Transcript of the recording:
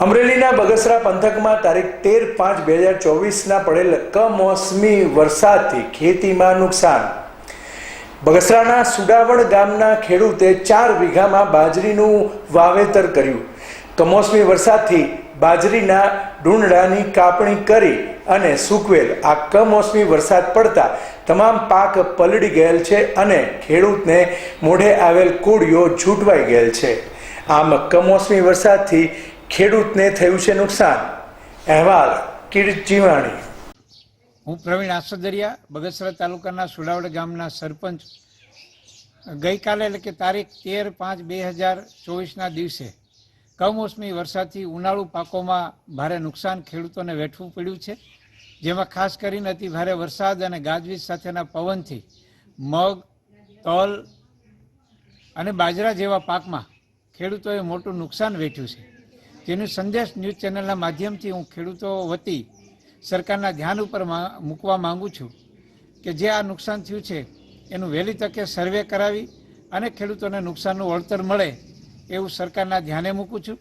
અમરેલીના બગસરા પંથકમાં તારીખ તેર પાંચ બે હજાર ચોવીસના પડેલ કમોસમી વરસાદથી ખેતીમાં નુકસાન. બગસરાના સુડાવણ ગામના ખેડૂતે ચાર વીઘામાં બાજરીનું વાવેતર કર્યું. કમોસમી વરસાદથી બાજરીના ડુંડાની કાપણી કરી અને સૂકવેલ. આ કમોસમી વરસાદ પડતા તમામ પાક પલળી ગયેલ છે અને ખેડૂતને મોઢે આવેલ કોળીઓ છૂટવાઈ ગયેલ છે. આમ કમોસમી વરસાદથી ખેડૂતને થયું છે નુકસાન. અહેવાલ કીર્ત જીવાણી. હું પ્રવીણ આસદરિયા, બગસરા તાલુકાના સુડાવડ ગામના સરપંચ. ગઈકાલે એટલે કે તારીખ તેર પાંચ બે હજાર ચોવીસના દિવસે કમોસમી વરસાદથી ઉનાળુ પાકોમાં ભારે નુકસાન ખેડૂતોને વેઠવું પડ્યું છે. જેમાં ખાસ કરીને અતિ ભારે વરસાદ અને ગાજવીજ સાથેના પવનથી મગ, તલ અને બાજરા જેવા પાકમાં ખેડૂતોએ મોટું નુકસાન વેઠ્યું છે. જેનું સંદેશ ન્યૂઝ ચેનલના માધ્યમથી હું ખેડૂતો વતી સરકારના ધ્યાન ઉપર મૂકવા માંગુ છું કે જે આ નુકસાન થયું છે, એનું વહેલી તકે સર્વે કરાવી અને ખેડૂતોને નુકસાનનું વળતર મળે એવું સરકારના ધ્યાને મૂકું છું.